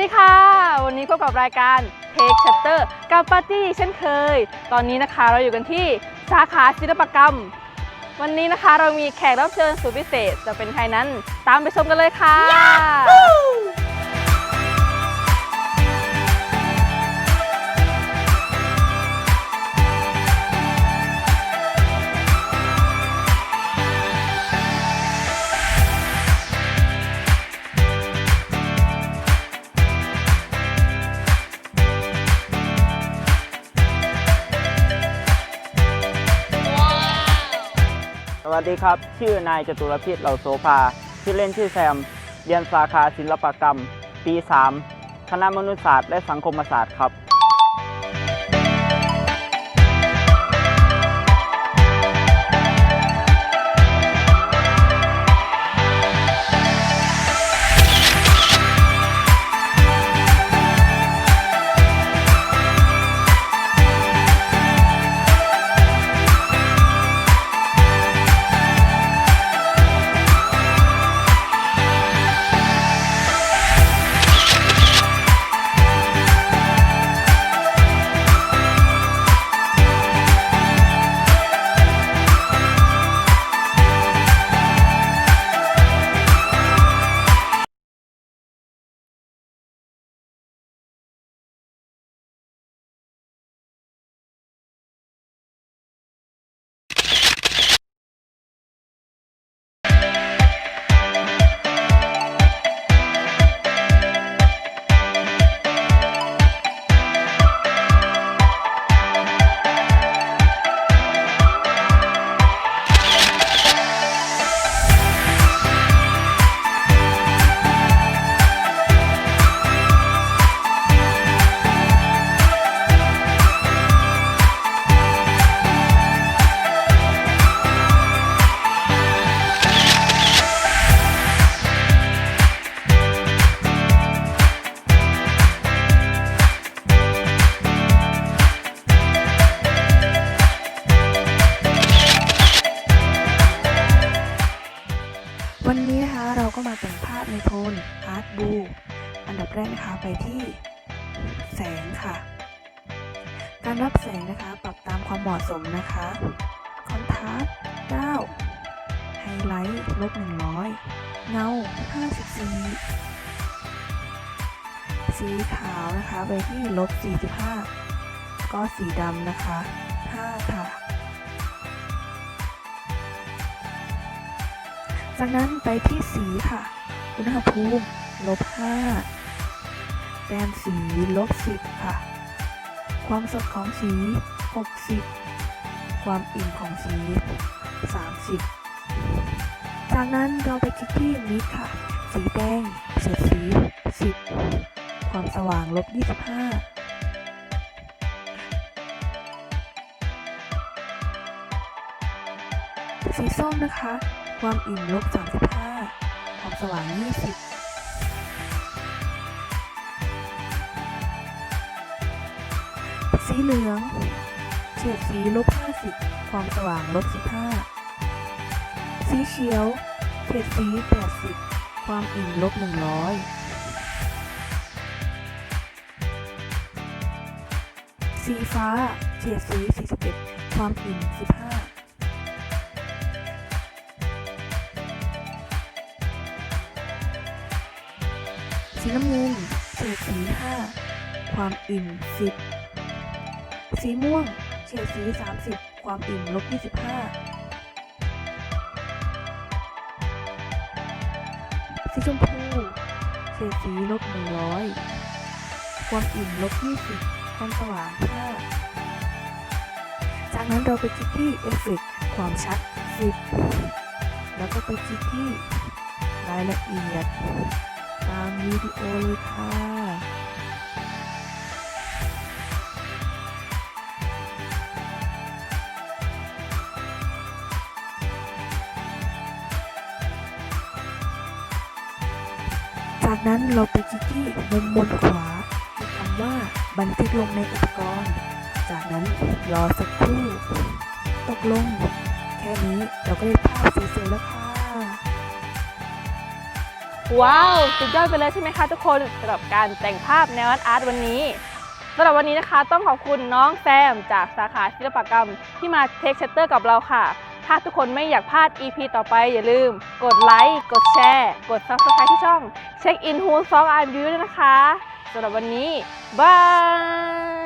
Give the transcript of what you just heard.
ดีค่ะ วันนี้พบกับรายการ Take Shutter กับปาร์ตี้เช่นเคย ตอนนี้นะคะเราอยู่กันที่สาขาศิลปกรรม วันนี้นะคะเรามีแขกรับเชิญสุดพิเศษจะเป็นใครนั้น ตามไปชมกันเลยค่ะ วัสดีครับ ชื่อนายจตุรพิษเหล่าโสภา ชื่อเล่นชื่อแซม เรียนสาขาศิลปกรรม ปี 3 คณะมนุษยศาสตร์และสังคมศาสตร์ครับาต่งภาพในโทนอาร์ตบู อันดับแรกนะคะไปที่แสงค่ะ การรับแสงนะคะปรับตามความเหมาะสมนะคะคอนทราสต์9ไฮไลท์ลบ100 เงา 54 สีขาวนะคะไปที่ลบ 45 ก็สีดำนะคะ 5 ค่ะจากนั้นไปที่สีค่ะ อุณหภูมิลบ5แต้มสีลบ10ค่ะ ความสดของสี60ความอิ่มของสี30จากนั้นเราไปคลิกที่มิกค่ะ สีแดงเฉดสี10ความสว่างลบ25สีส้มนะคะ ความอิ่มลบ35ควา มสว่าง 20สีเหลืองเฉดสีลบ50 ความสว่างลบ15 สีเขียวเฉดสี 80 ความอิ่มลบ 100 สีฟ้าเฉดสี 41 ความอิ่ม15 สีน้ำเงินเฉดสี 5 ความอิ่ม 10 สีม่วงเฉดสี 30 ความอิ่มลบ25 สีชมพูเฉดสีลบ100 ความอิ่มลบ20 ความสว่าง 5 จากนั้นเราไปคลิกที่เอฟเฟกความชัด 10 แล้วก็ไปคลิกที่รายละเอียด ตามวิดีโอเลยค่ะจากนั้นเราไปคลิกที่มุมบนขวาที่คำว่าบันทึกลงในอุปกรณ์ จากนั้นรอสักครู่ ตกลง แค่นี้เราก็ได้ภาพสวยๆแล้วค่ะ ว้าวสุดยอดไปเลยใช่ไหมคะทุกคนสำหรับการแต่งภาพแนวอาร์ตวันนี้สำหรับวันนี้นะคะ ต้องขอบคุณน้องแซมจากสาขาศิลปกรรม ที่มาเทคเชตเตอร์กับเราค่ะ ถ้าทุกคนไม่อยากพลาด EP ต่อไปอย่าลืม กดไลค์กดแชร์ กด Subscribe ที่ช่อง Check in Who Song I'm You ด้วยนะคะสำหรับวันนี้บาย